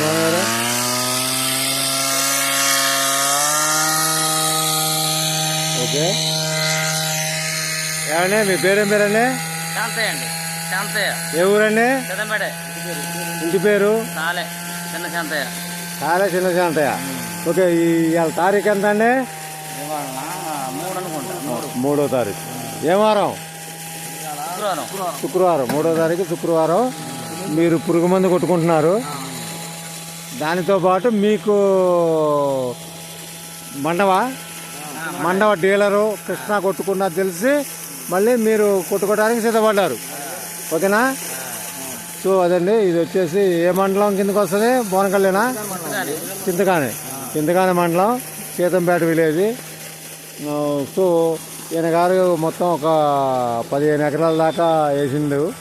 బాగున్నారా ఓకే. ఏమండి మీ పేరేం పేరండి? శాంతయ్య అండి. శాంతయ్య. ఏ ఊరండి? పెదంపేట ఇంటి పేరు? చాలే చిన్న శాంతయ్య. చాలా చిన్న శాంతయ్య. ఓకే ఈ ఇవాళ తారీఖు ఎంత అండి మూడు అనుకుంటా మూడు మూడో తారీఖు. ఏ వారం? శుక్రవారం. శుక్రవారం. మూడో తారీఖు శుక్రవారం. మీరు పురుగు మందు కొట్టుకుంటున్నారు. దానితో పాటు మీకు మండవ? మండవ. డీలరు కృష్ణ కొట్టుకున్నా తెలిసి మళ్ళీ మీరు కొట్టుకోవడానికి సిద్ధపడ్డారు. ఓకేనా? సో అదండి ఇది వచ్చేసి ఏ మండలం కిందకి వస్తుంది? బోనకల్లేనా చింతకాని. చింతకాని. మండలం సీతంపేట విలేజ్. సో ఈయన గారు మొత్తం ఒక పదిహేను ఎకరాల దాకా వేసిండు.